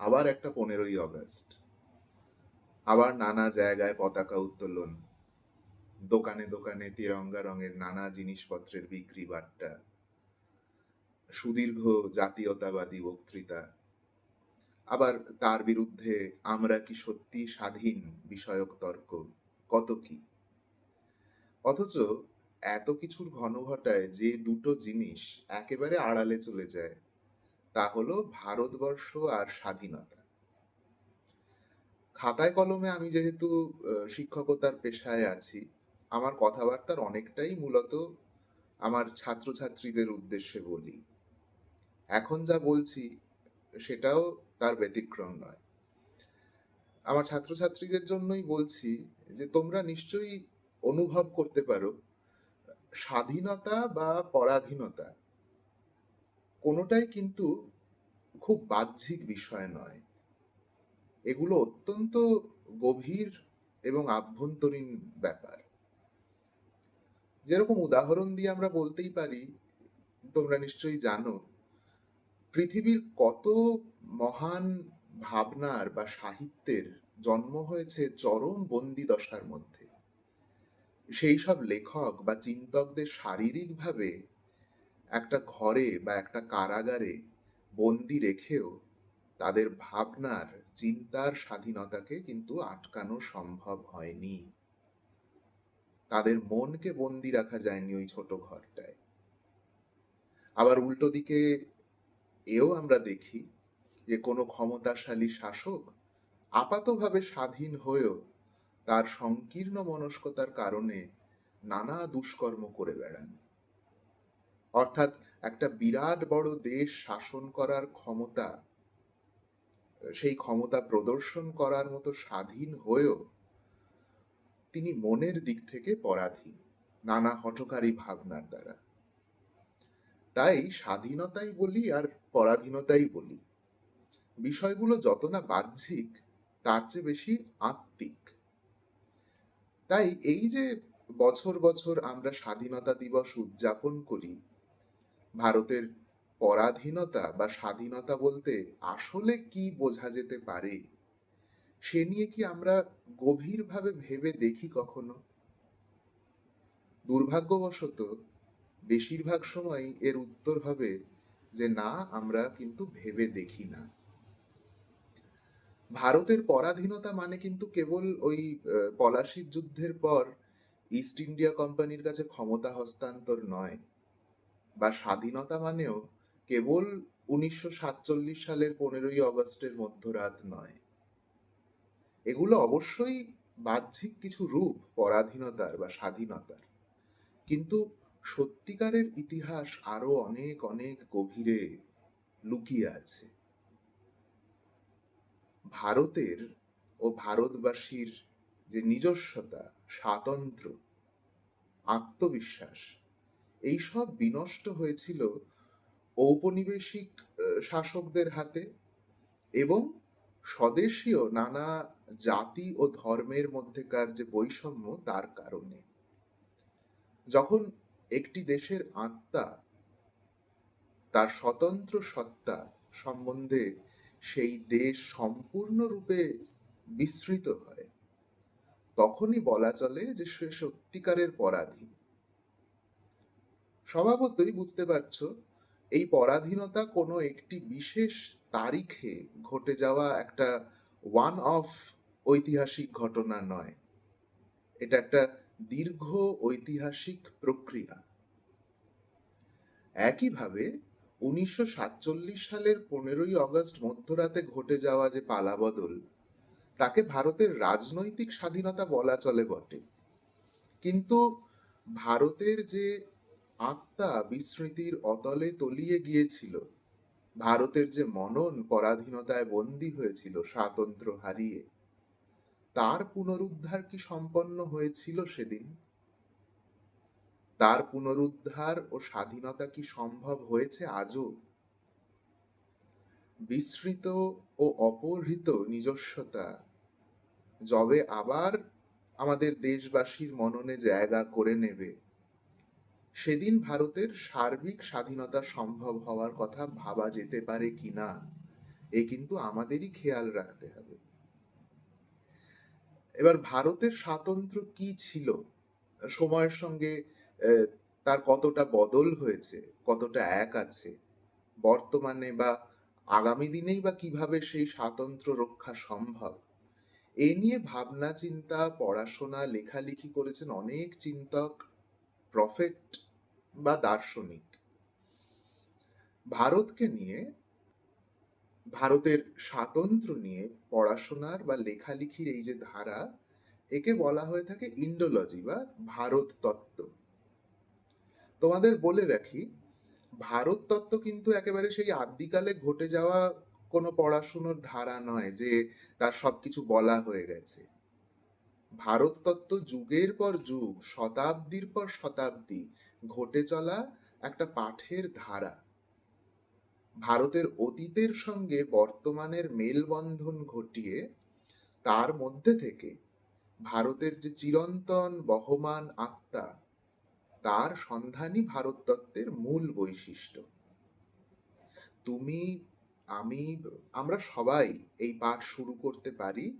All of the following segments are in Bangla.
আবার একটা পনেরোই অগস্ট। আবার নানা জায়গায় পতাকা উত্তোলন। দোকানে দোকানে তিরঙ্গা রঙের নানা জিনিসপত্রের বিক্রি বার্তা সুদীর্ঘ জাতীয়তাবাদী বক্তৃতা। আবার তার বিরুদ্ধে আমরা কি সত্যি স্বাধীন বিষয়ক তর্ক? কত কি? অথচ এত কিছুর ঘন ঘটায় যে দুটো জিনিস একেবারে আড়ালে চলে যায়। তা হলো ভারতবর্ষ আর স্বাধীনতা। খাতায় কলমে আমি যেহেতু শিক্ষকতার পেশায় আছি, আমার কথাবার্তার অনেকটাই মূলত আমার ছাত্রছাত্রীদের উদ্দেশ্যে বলি। এখন যা বলছি, সেটাও তার ব্যতিক্রম নয়। আমার ছাত্রছাত্রীদের জন্যই বলছি যে, তোমরা নিশ্চয়ই অনুভব করতে পারো, স্বাধীনতা বা পরাধীনতা কোনোটাই কিন্তু খুব বাহ্যিক বিষয় নয়। এগুলো অত্যন্ত গভীর এবং আভ্যন্তরীণ ব্যাপার। যেরকম উদাহরণ দিয়ে আমরা বলতেই পারি, তোমরা নিশ্চয়ই জানো, পৃথিবীর কত মহান ভাবনার বা সাহিত্যের জন্ম হয়েছে চরম বন্দি দশার মধ্যে। সেই সব লেখক বা চিন্তকদের শারীরিকভাবে একটা ঘরে বা একটা কারাগারে বন্দি রেখেও তাদের ভাবনার, চিন্তার স্বাধীনতাকে কিন্তু আটকানো সম্ভব হয়নি। তাদের মনকে বন্দি রাখা যায়নি ওই ছোট ঘরটায়। আবার উল্টো দিকে এও আমরা দেখি যে কোনো ক্ষমতাশালী শাসক আপাতভাবে স্বাধীন হয়েও তার সংকীর্ণ মনস্কতার কারণে নানা দুষ্কর্ম করে বেড়ান। অর্থাৎ একটা বিরাট বড় দেশ শাসন করার ক্ষমতা, সেই ক্ষমতা প্রদর্শন করার মতো স্বাধীন হয়েও তিনি মনের দিক থেকে পরাধীন, নানা হঠকারী ভাবনার দ্বারা। তাই স্বাধীনতাই বলি আর পরাধীনতাই বলি। বিষয়গুলো যত না বাহ্যিক, তার চেয়ে বেশি আত্মিক। তাই এই যে বছর বছর আমরা স্বাধীনতা দিবস উদযাপন করি ভারতের পরাধীনতা বা স্বাধীনতা বলতে আসলে কি বোঝা যেতে পারে? সে নিয়ে কি আমরা গভীরভাবে ভেবে দেখি কখনো? দুর্ভাগ্যবশত, বেশিরভাগ সময় এর উত্তর হবে যে না, আমরা কিন্তু ভেবে দেখি না। ভারতের পরাধীনতা মানে কিন্তু কেবল ওই পলাশির যুদ্ধের পর ইস্ট ইন্ডিয়া কোম্পানির কাছে ক্ষমতা হস্তান্তর নয়। বা স্বাধীনতা মানেও কেবল উনিশশো সাতচল্লিশ সালের পনেরোই অগস্টের মধ্যরাত নয়। এগুলো অবশ্যই বাহ্যিক কিছু রূপ, পরাধীনতার বা স্বাধীনতার। কিন্তু সত্যিকারের ইতিহাস আরও অনেক অনেক গভীরে লুকিয়ে আছে। ভারতের ও ভারতবাসীর যে নিজস্বতা স্বাতন্ত্র আত্মবিশ্বাস এইসব বিনষ্ট হয়েছিল ঔপনিবেশিক শাসকদের হাতে এবং স্বদেশীয় নানা জাতি ও ধর্মের মধ্যেকার যে বৈষম্য তার কারণে। যখন একটি দেশের আত্মা তার স্বতন্ত্র সত্তা সম্বন্ধে সেই দেশ সম্পূর্ণরূপে বিস্তৃত হয়, তখনই বলা চলে যে সে সত্যিকারের পরাধীন। স্বভাবতই বুঝতে পারছ, এই পরাধীনতা কোনো একটি বিশেষ তারিখে ঘটে যাওয়া একটা ওয়ান অফ ঐতিহাসিক ঘটনা নয়। এটা একটা দীর্ঘ ঐতিহাসিক প্রক্রিয়া। একইভাবে উনিশশো সাতচল্লিশ সালের পনেরোই অগস্ট মধ্যরাতে ঘটে যাওয়া যে পালাবদল, তাকে ভারতের রাজনৈতিক স্বাধীনতা বলা চলে বটে। কিন্তু ভারতের যে আত্মা বিস্মৃতির অতলে তলিয়ে গিয়েছিল। ভারতের যে মনন পরাধীনতায় বন্দী হয়েছিল স্বাতন্ত্র হারিয়ে। তার পুনরুদ্ধার কি সম্পন্ন হয়েছিল সেদিন? তার পুনরুদ্ধার ও স্বাধীনতা কি সম্ভব হয়েছে আজও? বিস্মৃত ও অপহৃত নিজস্বতা, যবে আবার আমাদের দেশবাসীর মননে জায়গা করে নেবে। সেদিন ভারতের সার্বিক স্বাধীনতা সম্ভব হওয়ার কথা ভাবা যেতে পারে কিনা এ কিন্তু আমাদেরই খেয়াল রাখতে হবে। এবার ভারতের স্বাতন্ত্র্য কি ছিল? সময়ের সঙ্গে তার কতটা বদল হয়েছে? কতটা এক আছে? বর্তমানে বা আগামী দিনেই বা কীভাবে সেই স্বাতন্ত্র্য রক্ষা সম্ভব? এ নিয়ে ভাবনা চিন্তা পড়াশোনা, লেখালেখি করেছেন অনেক চিন্তক। প্রফেট বা দার্শনিক। ভারতকে নিয়ে, ভারতের স্বাতন্ত্র্য নিয়ে পড়াশোনার বা লেখালেখির এই যে ধারা, একে বলা হয়ে থাকে ইন্ডোলজি বা ভারত তত্ত্ব তোমাদের বলে রাখি ভারত তত্ত্ব কিন্তু একেবারে সেই আদিকালে ঘটে যাওয়া কোনো পড়াশুনোর ধারা নয় যে তার সবকিছু বলা হয়ে গেছে। ভারত তত্ত্ব যুগের পর যুগ, শতাব্দীর পর শতাব্দী ঘটে চলা একটা পাঠের ধারা। ভারতের অতীতের সঙ্গে বর্তমানের মেলবন্ধন ঘটিয়ে তার মধ্যে থেকে ভারতের যে চিরন্তন বহমান আত্মা, তার সন্ধানই ভারত তত্ত্বের মূল বৈশিষ্ট্য। তুমি, আমি, আমরা সবাই এই পাঠ শুরু করতে পারি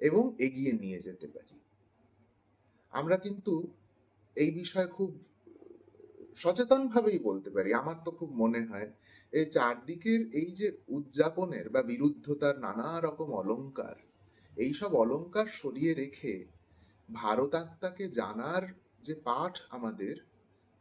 এবং এগিয়ে নিয়ে যেতে পারি। আমরা কিন্তু এই বিষয়ে খুব সচেতনভাবেই বলতে পারি। আমার তো খুব মনে হয়, এই চারদিকের এই যে উদযাপনের বা বিরুদ্ধতার নানা রকম অলংকার এইসব অলংকার সরিয়ে রেখে ভারতাত্মাকে জানার যে পাঠ আমাদের,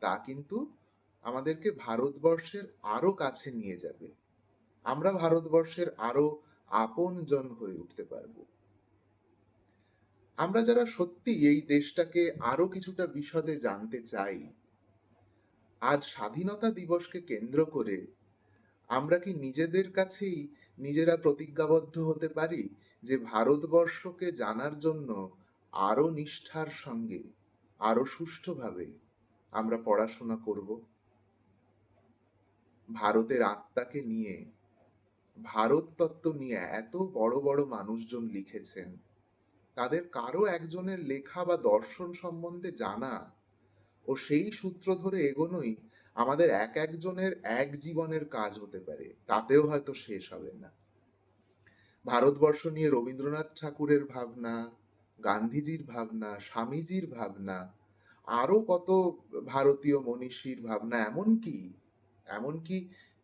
তা কিন্তু আমাদেরকে ভারতবর্ষের আরও কাছে নিয়ে যাবে। আমরা ভারতবর্ষের আরও আপনজন হয়ে উঠতে পারব। আমরা যারা সত্যি এই দেশটাকে আরও কিছুটা বিশদে জানতে চাই, আজ স্বাধীনতা দিবসকে কেন্দ্র করে আমরা কি নিজেদের কাছেই নিজেরা প্রতিজ্ঞাবদ্ধ হতে পারি যে ভারতবর্ষকে জানার জন্য আরও নিষ্ঠার সঙ্গে, আরও সুষ্ঠুভাবে আমরা পড়াশোনা করব? ভারতের আত্মাকে নিয়ে ভারত তত্ত্ব নিয়ে এত বড় বড় মানুষজন লিখেছেন। তাদের কারও একজনের লেখা বা দর্শন সম্বন্ধে জানা ও সেই সূত্র ধরে এগোনোই আমাদের এক একজনের এক জীবনের কাজ হতে পারে। তাতেও হয়তো শেষ হবে না। ভারতবর্ষ নিয়ে রবীন্দ্রনাথ ঠাকুরের ভাবনা, গান্ধীজির ভাবনা, স্বামীজির ভাবনা, আরও কত ভারতীয় মনীষীর ভাবনা, এমনকি এমনকি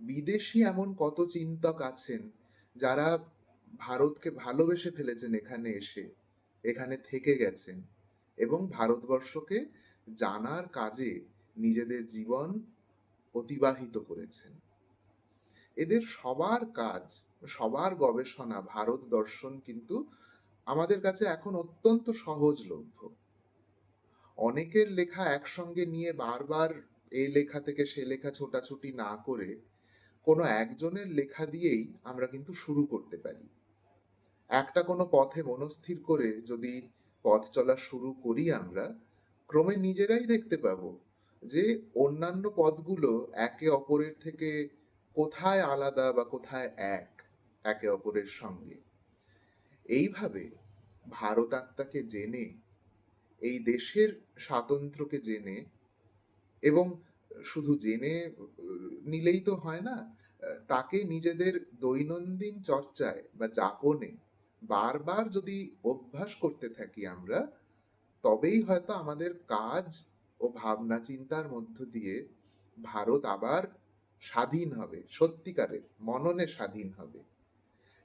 বিদেশি এমন কত চিন্তক আছেন যারা ভারতকে ভালোবেসে ফেলেছেন এখানে এসে। এখানে থেকে গেছেন এবং ভারতবর্ষকে জানার কাজে নিজেদের জীবন অতিবাহিত করেছেন। এদের সবার কাজ, সবার গবেষণা, ভারত দর্শন কিন্তু আমাদের কাছে এখন অত্যন্ত সহজলভ্য। অনেকের লেখা একসঙ্গে নিয়ে বারবার এই লেখা থেকে সে লেখা ছোটাছুটি না করে কোনো একজনের লেখা দিয়েই আমরা কিন্তু শুরু করতে পারি। একটা কোনো পথে মনস্থির করে যদি পথ চলা শুরু করি আমরা, ক্রমে নিজেরাই দেখতে পাবো যে অন্যান্য পথগুলো একে অপরের থেকে কোথায় আলাদা বা কোথায় এক একে অপরের সঙ্গে। এইভাবে ভারত আত্মাকে জেনে, এই দেশের স্বাতন্ত্র্যকে জেনে এবং শুধু জেনে নিলেই তো হয় না, তাকে নিজেদের দৈনন্দিন চর্চায় বা যাপনে বারবার যদি অভ্যাস করতে থাকি আমরা, তবেই হয়তো আমাদের কাজ ও ভাবনা চিন্তার মধ্য দিয়ে ভারত আবার স্বাধীন হবে, সত্যিকারের মননে স্বাধীন হবে।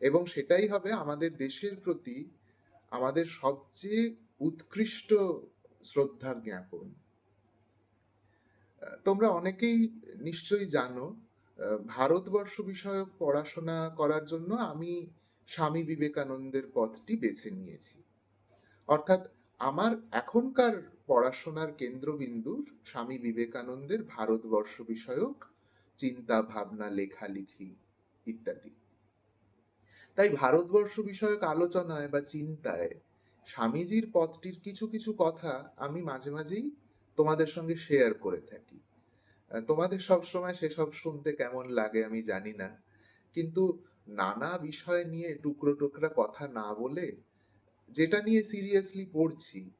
এবং সেটাই হবে আমাদের দেশের প্রতি আমাদের সবচেয়ে উৎকৃষ্ট শ্রদ্ধা জ্ঞাপন। তোমরা অনেকেই নিশ্চয়ই জানো ভারতবর্ষ বিষয়ক পড়াশোনা করার জন্য আমি স্বামী বিবেকানন্দের পথটি বেছে নিয়েছি। অর্থাৎ আমার এখনকার পড়াশোনার কেন্দ্রবিন্দু স্বামী বিবেকানন্দের ভারতবর্ষ বিষয়ক চিন্তা, ভাবনা লেখালেখি ইত্যাদি। তাই ভারতবর্ষ বিষয়ক আলোচনায় বা চিন্তায় স্বামীজির পথটির কিছু কিছু কথা আমি মাঝে মাঝেই তোমাদের সঙ্গে শেয়ার করে থাকি। তোমাদের সবসময় সেসব শুনতে কেমন লাগে আমি জানি না। কিন্তু নানা বিষয় নিয়ে টুকরো টুকরা কথা না বলে যেটা নিয়ে সিরিয়াসলি পড়ছি,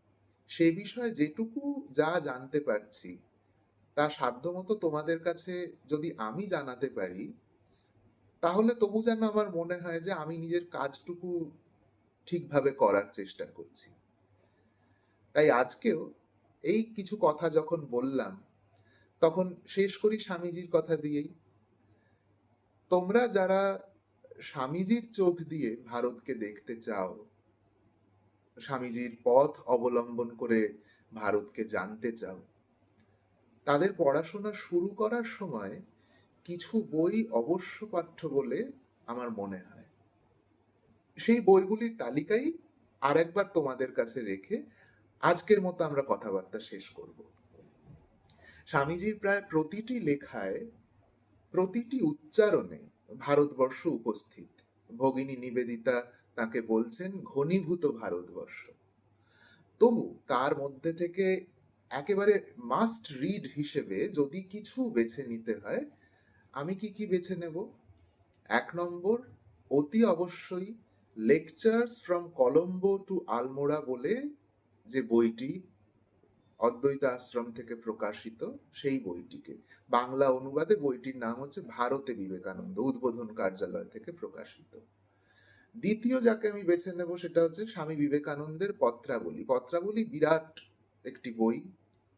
সে বিষয়ে যেটুকু যা জানতে পারছি, তা সাধ্যমতো তোমাদের কাছে যদি আমি জানাতে পারি, তাহলে তবু যেন আমার মনে হয় যে আমি নিজের কাজটুকু ঠিকভাবে করার চেষ্টা করছি। তাই আজকেও এই কিছু কথা যখন বললাম, তখন শেষ করি স্বামীজির কথা দিয়েই। তোমরা যারা স্বামীজির চোখ দিয়ে ভারতকে দেখতে চাও। স্বামীজির পথ অবলম্বন করে ভারতকে জানতে চাও। তাদের পড়াশোনা শুরু করার সময় কিছু বই অবশ্য পাঠ্য বলে আমার মনে হয়। সেই বইগুলির তালিকাই আরেকবার তোমাদের কাছে রেখে আজকের মতো আমরা কথাবার্তা শেষ করব। স্বামীজির প্রায় প্রতিটি লেখায় প্রতিটি উচ্চারণে ভারতবর্ষ উপস্থিত। ভগিনী নিবেদিতা তাকে বলছেন, ঘনীভূত ভারতবর্ষ। তবু তার মধ্যে থেকে একেবারে মাস্ট রিড হিসেবে যদি কিছু বেছে নিতে হয়, আমি কি কি বেছে নেব? এক নম্বর, অতি অবশ্যই lectures from Colombo to Almora বলে যে বইটি অদ্বৈত আশ্রম থেকে প্রকাশিত সেই বইটিকে। বাংলা অনুবাদে বইটির নাম হচ্ছে ভারতে বিবেকানন্দ, উদ্বোধন কার্যালয় থেকে প্রকাশিত। দ্বিতীয় যাকে আমি বেছে নেব সেটা হচ্ছে স্বামী বিবেকানন্দের পত্রাবলী। পত্রাবলী বিরাট একটি বই।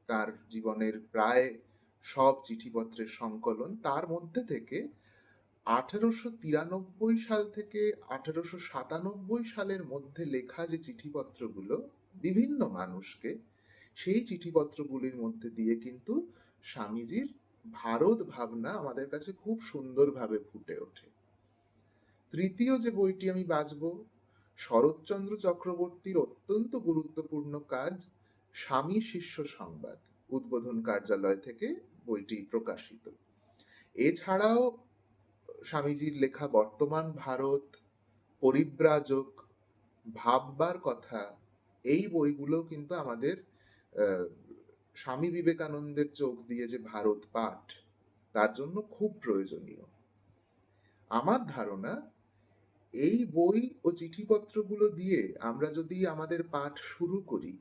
তার জীবনের প্রায় সব চিঠিপত্রের সংকলন। তার মধ্যে থেকে আঠারোশো তিরানব্বই সাল থেকে আঠারোশো সাতানব্বই সালের মধ্যে লেখা যে চিঠিপত্রগুলো, বিভিন্ন মানুষকে সেই চিঠিপত্রগুলির মধ্যে দিয়ে কিন্তু স্বামীজির ভারত ভাবনা আমাদের কাছে খুব সুন্দরভাবে ফুটে ওঠে। তৃতীয় যে বইটি আমি বাছব, শরৎচন্দ্র চক্রবর্তীর অত্যন্ত গুরুত্বপূর্ণ কাজ, স্বামী শিষ্য সংবাদ, উদ্বোধন কার্যালয় থেকে বইটি প্রকাশিত। এছাড়াও স্বামীজির লেখা বর্তমান ভারত, পরিব্রাজক, ভাববার কথা, এই বইগুলো কিন্তু আমাদের স্বামী বিবেকানন্দের চোখ দিয়ে যে ভারত পাঠ, তার জন্য খুব প্রয়োজনীয়। আমার ধারণা, এই বই ও চিঠিপত্রগুলো দিয়ে আমরা যদি আমাদের পাঠ শুরু করি,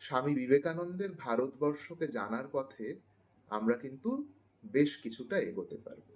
স্বামী বিবেকানন্দের ভারতবর্ষকে জানার পথে আমরা কিন্তু বেশ কিছুটা এগোতে পারব।